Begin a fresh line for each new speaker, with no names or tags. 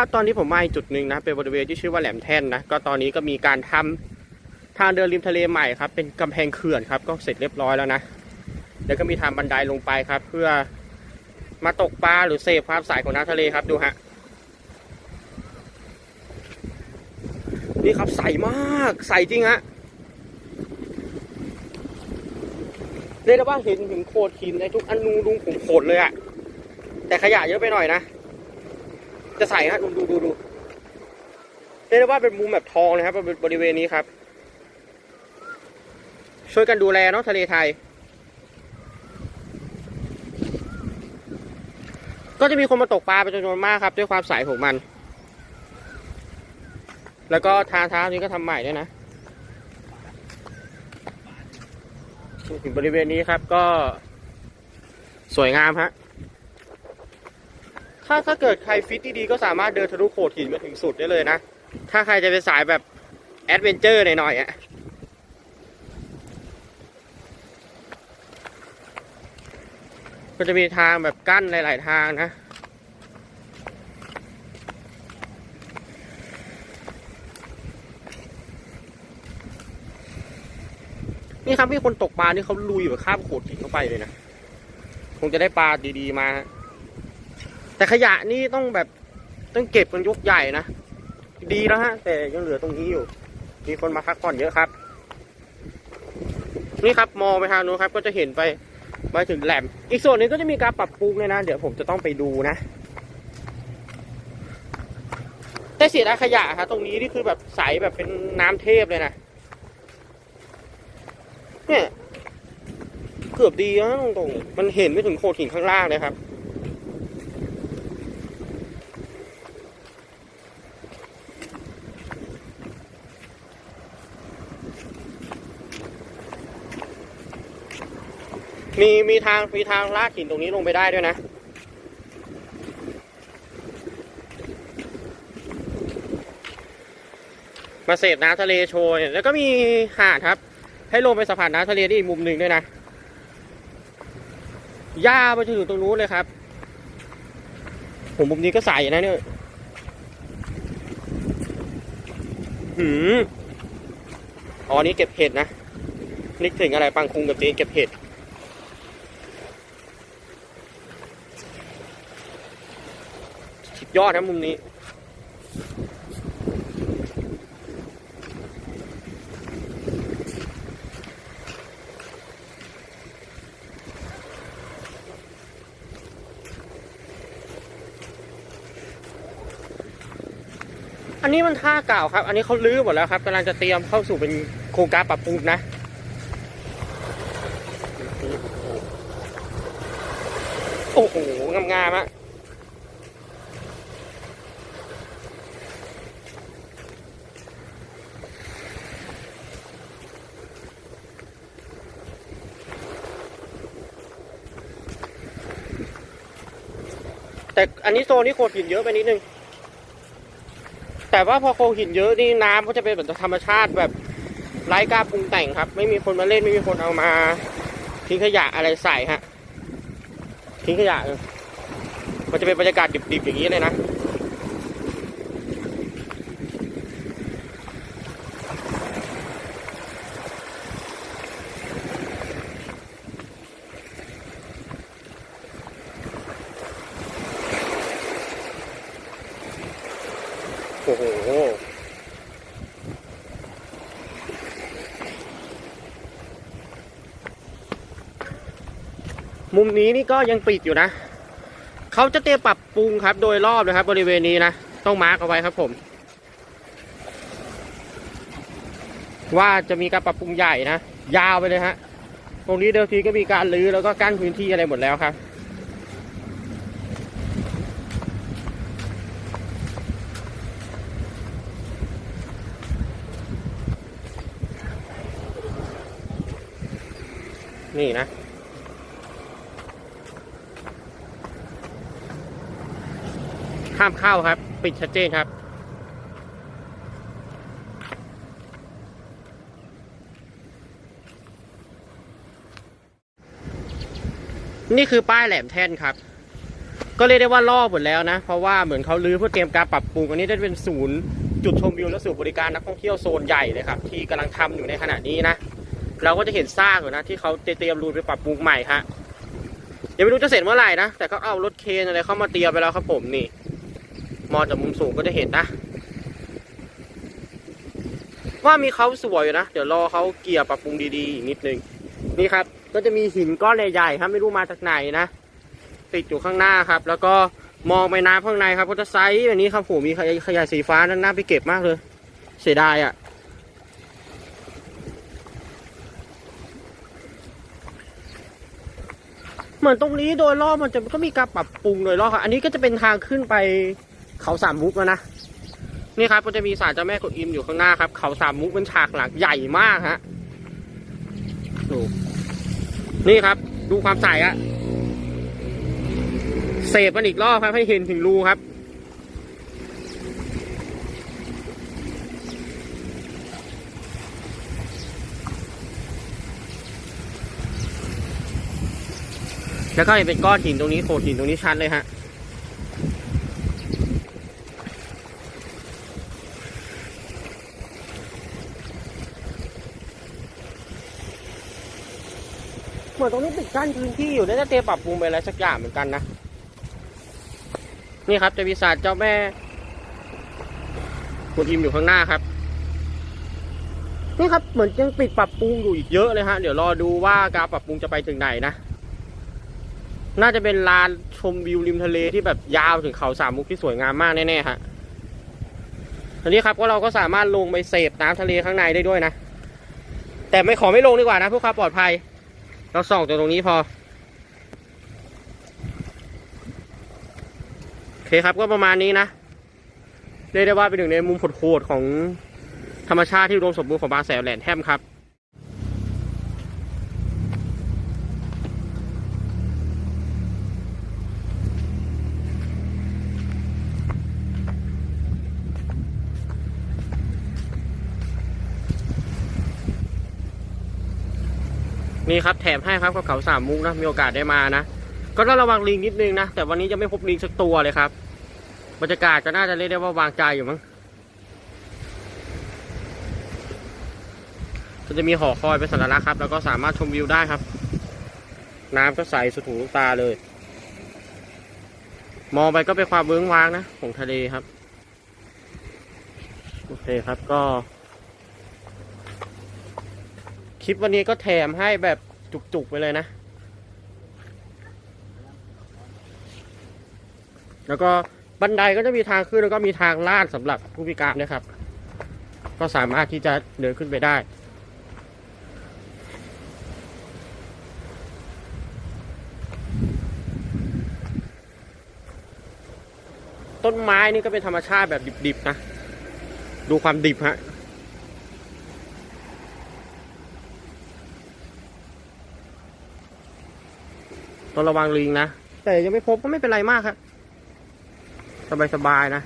ครับตอนนี้ผมมาอีกจุดหนึ่งนะเป็นบริเวณที่ชื่อว่าแหลมแท่นนะก็ตอนนี้ก็มีการทำทางเดินริมทะเลใหม่ครับ เป็นกำแพงเขื่อนครับ ก็เสร็จเรียบร้อยแล้วนะแล้วก็มีทางบันไดลงไปครับ เพื่อมาตกปลาหรือเสพความใสของน้ำทะเลครับดูฮะนี่ครับใสมากใสจริงฮะเรียกได้ว่าเห็นถึงโขดหินในทุกอนูดุงขุมขนเลยอะแต่ขยะเยอะไปหน่อยนะ จะใส่ฮะดูดูดูดูเรียกได้ว่าเป็นมุมแบบทองเลยครับบริเวณนี้ครับ ช่วยกันดูแลเนาะทะเลไทย ก็จะมีคนมาตกปลาเป็นจำนวนมากครับ ด้วยความใสของมัน แล้วก็ทางเท้านี้ก็ทำใหม่ด้วยนะถึงบริเวณนี้ครับก็สวยงามฮะ ถ้าถ้าเกิดใครฟิตดีๆก็สามารถเดินทะลุโขดหินมาถึงสุดได้เลยนะ ถ้าใครจะเป็นสายแบบแอดเวนเจอร์หน่อยๆอะก็จะมีทางแบบกั้นหลาย ๆ ทางนะนี่ครับมีคนตกปลานี่เขาลุยแบบข้ามโขดหินเข้าไปเลยนะ คงจะได้ปลาดีๆมาฮะ แต่ขยะนี่ต้องแบบต้องเก็บกันยกใหญ่นะ ดีแล้วฮะ แต่ยังเหลือตรงนี้อยู่ มีคนมาพักผ่อนเยอะครับ นี่ครับมองไปทางนู้นครับ ก็จะเห็นไปไปถึงแหลม อีกส่วนหนึงก็จะมีการปรับปรุงเลยนะ เดี๋ยวผมจะต้องไปดูนะแต่เสียดายขยะครับตรงนี้นี่คือแบบใสแบบเป็นน้ำเทพเลยนะเนี่ยเกือบดีนะตรงๆมันเห็นไม่ถึงโขดหินข้างล่างเลยครับ มีมีทางมีทางลาดหินตรงนี้ลงไปได้ด้วยนะ มาเสพน้ำทะเลโชยแล้วก็มีหาดครับ ให้ลงไปสัมผัสน้ำทะเลได้อีกมุมหนึ่งด้วยนะย่าไปจนถึงตรงนู้นเลยครับผมมุมนี้ก็ใสนะเนี่ยหืมอ๋อนี่เก็บเห็ดนะนึกถึงอะไรปังคุงกับจีนเก็บเห็ด สุดยอดนะมุมนี้ อันนี้มันท่าเก่าครับ อันนี้เขาลื้อหมดแล้วครับกำลังจะเตรียมเข้าสู่เป็นโครงการปรับปรุงนะโอ้โหงามๆอะ แต่อันนี้โซนนี้โขดหินเยอะไปนิดนึง แต่ว่าพอโขดหินเยอะนี่น้ำก็จะเป็นแบบธรรมชาติแบบไร้การปรุงแต่งครับ ไม่มีคนมาเล่นไม่มีคนเอามาทิ้งขยะอะไรใส่ฮะทิ้งขยะมันจะเป็นบรรยากาศดิบๆอย่างนี้เลยนะ อ้โหมุมนี้นี่ก็ยังปิดอยู่นะ เขาจะเตรียมปรับปรุงครับ โดยรอบนะครับ บริเวณนี้นะ ต้องมาร์กเอาไว้ครับผม ว่าจะมีการปรับปรุงใหญ่นะ ยาวไปเลยฮะ ตรงนี้เดิมทีก็มีการรื้อแล้วก็กั้นพื้นที่อะไรหมดแล้วครับ นี่นะ ห้ามเข้าครับ ปิดชัดเจนครับ นี่คือป้ายแหลมแท่นครับ ก็เรียกได้ว่ารอหมดแล้วนะ เพราะว่าเหมือนเขาลื้อเพื่อเตรียมการปรับปรุงอันนี้ได้เป็นศูนย์จุดชมวิวและศูนย์บริการนักท่องเที่ยวโซนใหญ่เลยครับ ที่กำลังทำอยู่ในขณะนี้นะ เราก็จะเห็นซากอยู่นะ ที่เขาเตรียมรูนไปปรับปรุงใหม่ฮะยังไม่รู้จะเสร็จเมื่อไหร่นะ แต่ก็เอารถเคนอะไรเข้ามาเตรียมไปแล้วครับผมนี่ มองจากมุมสูงก็จะเห็นนะ ว่ามีเขาสวยอยู่นะ เดี๋ยวรอเขาเกี่ยร์ปรับปรุงดีๆอีกนิดนึง นี่ครับ ก็จะมีหินก้อนใหญ่ๆครับไม่รู้มาจากไหนนะ ติดอยู่ข้างหน้าครับ แล้วก็มองไปน้ำข้างในครับก็จะไซส์แบบนี้ครับผมมีขยะขยสีฟ้านั่นน่าไปเก็บมากเลย เสียดายอะ เหมือนตรงนี้โดยรอบมันจะก็มีการปรับปรุงโดยรอบครับอันนี้ก็จะเป็นทางขึ้นไปเขาสามมุกแล้วนะนี่ครับก็จะมีศาลเจ้าแม่กวนอิมอยู่ข้างหน้าครับ เขาสามมุกเป็นฉากหลังใหญ่มากฮะดูนี่ครับ ดูความใสอะเสพมันอีกรอบครับให้เห็นถึงรูครับ แล้วก็เห็นเป็นก้อนหินตรงนี้โขดหินตรงนี้ชัดเลยฮะเหมือนตรงนี้ปิดกั้นพื้นที่อยู่น่าจะเตรียมปรับปรุงไปอะไรสักอย่างเหมือนกันนะ นี่ครับจะมีศาลเจ้าแม่คุณอิมอยู่ข้างหน้าครับ นี่ครับเหมือนยังปิดปรับปรุงอยู่อีกเยอะเลยฮะ เดี๋ยวรอดูว่าการปรับปรุงจะไปถึงไหนนะ น่าจะเป็นลานชมวิวริมทะเลที่แบบยาวถึงเขาสามมุกที่สวยงามมากแน่ๆฮะอันนี้ครับก็เราก็สามารถลงไปเสพน้ำทะเลข้างในได้ด้วยนะ แต่ไม่ขอไม่ลงดีกว่านะเพื่อความปลอดภัย เราส่องจากตรงนี้พอ โอเคครับก็ประมาณนี้นะเรียกได้ว่าเป็นหนึ่งในมุมโหดๆของธรรมชาติที่อุดมสมบูรณ์ของบางแสนแหลนแทมครับ นี่ครับแถมให้ครับกับเขาสามมุกนะมีโอกาสได้มานะก็ต้องระวังลิงนิดนึงนะแต่วันนี้จะไม่พบลิงสักตัวเลยครับบรรยากาศก็น่าจะเรียกได้ว่าวางใจอยู่มั้งก็จะมีหอคอยเป็นสัญลักษณ์ครับ แล้วก็สามารถชมวิวได้ครับ น้ำก็ใสสุดหูตาเลย มองไปก็เป็นความเบื้องว้างนะ ของทะเลครับ โอเคครับก็ ลิปวันนี้ก็แถมให้แบบจุกๆไปเลยนะ แล้วก็บันไดก็จะมีทางขึ้นแล้วก็มีทางลาดสำหรับผู้พิการนะครับ ก็สามารถที่จะเดินขึ้นไปได้ต้นไม้นี่ก็เป็นธรรมชาติแบบดิบๆนะ ดูความดิบฮะ ต้องระวังลิงนะ แต่ยังไม่พบก็ไม่เป็นไรมากครับ สบายๆนะ